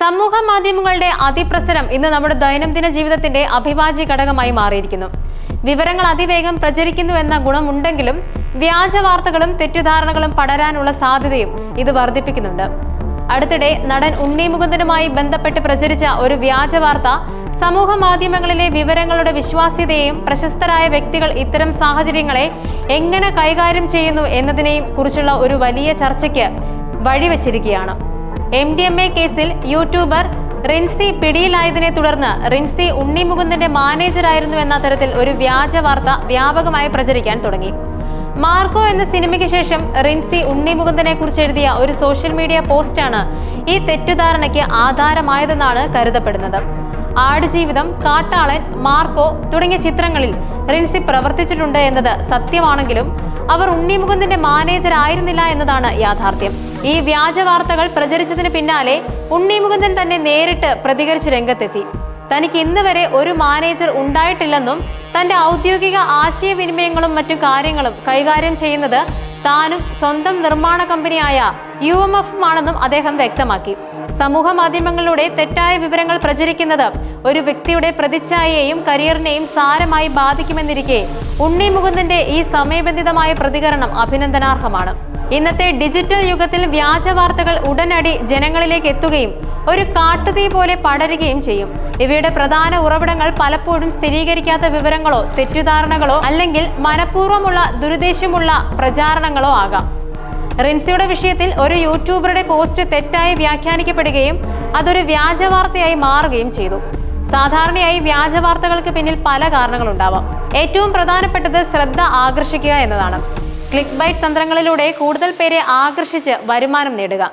സമൂഹ മാധ്യമങ്ങളുടെ അതിപ്രസരം ഇന്ന് നമ്മുടെ ദൈനംദിന ജീവിതത്തിന്റെ അഭിവാജ്യ ഘടകമായി മാറിയിരിക്കുന്നു. വിവരങ്ങൾ അതിവേഗം പ്രചരിക്കുന്നു എന്ന ഗുണമുണ്ടെങ്കിലും വ്യാജ വാർത്തകളും തെറ്റിദ്ധാരണകളും പടരാനുള്ള സാധ്യതയും ഇത് വർദ്ധിപ്പിക്കുന്നുണ്ട്. അടുത്തിടെ നടൻ ഉണ്ണി മുകുന്ദനുമായി ബന്ധപ്പെട്ട് പ്രചരിച്ച ഒരു വ്യാജ വാർത്ത സമൂഹ മാധ്യമങ്ങളിലെ വിവരങ്ങളുടെ വിശ്വാസ്യതയെയും പ്രശസ്തരായ വ്യക്തികൾ ഇത്തരം സാഹചര്യങ്ങളെ എങ്ങനെ കൈകാര്യം ചെയ്യുന്നു എന്നതിനെയും കുറിച്ചുള്ള ഒരു വലിയ ചർച്ചയ്ക്ക് വഴിവെച്ചിരിക്കുകയാണ്. എം ഡി എം എ കേസിൽ യൂട്യൂബർ റിൻസി പിടിയിലായതിനെ തുടർന്ന് റിൻസി ഉണ്ണിമുകുന്ദന്റെ മാനേജറായിരുന്നു എന്ന തരത്തിൽ ഒരു വ്യാജ വാർത്ത വ്യാപകമായി പ്രചരിക്കാൻ തുടങ്ങി. മാർക്കോ എന്ന സിനിമയ്ക്ക് ശേഷം റിൻസി ഉണ്ണിമുകുന്ദനെ കുറിച്ച് എഴുതിയ ഒരു സോഷ്യൽ മീഡിയ പോസ്റ്റാണ് ഈ തെറ്റിദ്ധാരണയ്ക്ക് ആധാരമായതെന്നാണ് കരുതപ്പെടുന്നത്. ആടുജീവിതം കാട്ടാളൻ മാർക്കോ തുടങ്ങിയ ചിത്രങ്ങളിൽ റിൻസി പ്രവർത്തിച്ചിട്ടുണ്ട് എന്നത് സത്യമാണെങ്കിലും അവർ ഉണ്ണിമുകുന്ദന്റെ മാനേജർ ആയിരുന്നില്ല എന്നതാണ് യാഥാർത്ഥ്യം. ഈ വ്യാജ വാർത്തകൾ പ്രചരിച്ചതിന് പിന്നാലെ ഉണ്ണി മുകുന്ദൻ തന്നെ നേരിട്ട് പ്രതികരിച്ച് രംഗത്തെത്തി. തനിക്ക് ഇന്ന് വരെ ഒരു മാനേജർ ഉണ്ടായിട്ടില്ലെന്നും തന്റെ ഔദ്യോഗിക ആശയവിനിമയങ്ങളും മറ്റു കാര്യങ്ങളും കൈകാര്യം ചെയ്യുന്നത് താനും സ്വന്തം നിർമ്മാണ കമ്പനിയായ യു എം എഫുമാണെന്നും അദ്ദേഹം വ്യക്തമാക്കി. സമൂഹ മാധ്യമങ്ങളിലൂടെ തെറ്റായ വിവരങ്ങൾ പ്രചരിക്കുന്നത് ഒരു വ്യക്തിയുടെ പ്രതിച്ഛായയെയും കരിയറിനെയും സാരമായി ബാധിക്കുമെന്നിരിക്കെ ഉണ്ണി മുകുന്ദന്റെ ഈ സമയബന്ധിതമായ പ്രതികരണം അഭിനന്ദനാർഹമാണ്. ഇന്നത്തെ ഡിജിറ്റൽ യുഗത്തിൽ വ്യാജ വാർത്തകൾ ഉടനടി ജനങ്ങളിലേക്ക് എത്തുകയും ഒരു കാട്ടുതീ പോലെ പടരുകയും ചെയ്യും. ഇവയുടെ പ്രധാന ഉറവിടങ്ങൾ പലപ്പോഴും സ്ഥിരീകരിക്കാത്ത വിവരങ്ങളോ തെറ്റിദ്ധാരണകളോ അല്ലെങ്കിൽ മനഃപൂർവമുള്ള ദുരുദ്ദേശമുള്ള പ്രചാരണങ്ങളോ ആകാം. റിൻസിയുടെ വിഷയത്തിൽ ഒരു യൂട്യൂബറുടെ പോസ്റ്റ് തെറ്റായി വ്യാഖ്യാനിക്കപ്പെടുകയും അതൊരു വ്യാജ വാർത്തയായി മാറുകയും ചെയ്തു. സാധാരണയായി വ്യാജ വാർത്തകൾക്ക് പിന്നിൽ പല കാരണങ്ങളുണ്ടാവാം. ഏറ്റവും പ്രധാനപ്പെട്ടത് ശ്രദ്ധ ആകർഷിക്കുക എന്നതാണ്. ക്ലിക്ക് ബൈറ്റ് തന്ത്രങ്ങളിലൂടെ കൂടുതൽ പേരെ ആകർഷിച്ച് വരുമാനം നേടുക.